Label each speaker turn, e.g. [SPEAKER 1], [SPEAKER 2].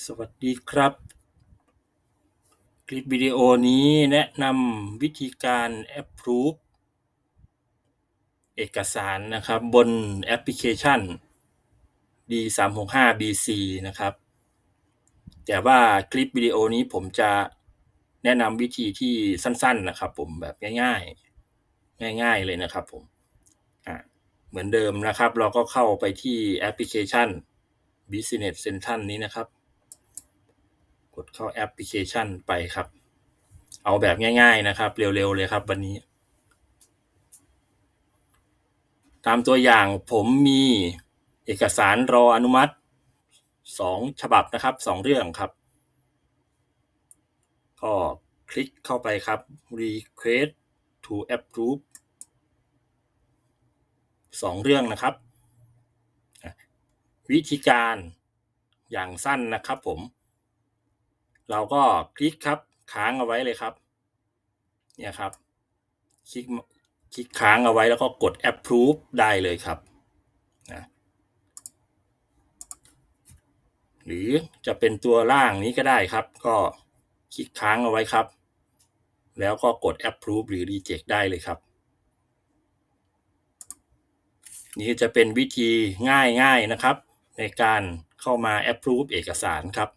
[SPEAKER 1] สวัสดีครับคลิปวิดีโอนี้แนะนำวิธีการ approve เอกสารนะครับบนแอปพลิเคชัน D365BC นะครับ แต่ว่าคลิปวิดีโอนี้ผมจะแนะนำวิธีที่สั้น ๆนะครับ ผมแบบง่ายๆ ง่าย ๆเลยนะครับผมเหมือนเดิมนะครับ เราก็เข้าไปที่แอปพลิเคชัน Business Central นี้นะครับ ดเข้าแอปพลิเคชันไปครับ เอาแบบง่าย ๆนะครับ เร็วๆเลยครับ วันนี้ ตามตัวอย่างผมมีเอกสารรออนุมัติสองฉบับนะครับสองเรื่องครับ ก็คลิกเข้าไปครับ request to approve สองเรื่องนะครับ วิธีการอย่างสั้นนะครับผม เราก็คลิกครับค้างเอาไว้เลยครับ เนี่ยครับ คลิกคลิกค้างเอาไว้แล้วก็กด approve ได้เลยครับนะหรือจะเป็นตัวล่างนี้ก็ได้ครับ ก็คลิกค้างเอาไว้ครับ แล้วก็กด approve หรือ reject ได้เลยครับ นี่จะเป็นวิธีง่ายๆนะครับ ในการเข้ามา approve เอกสารครับ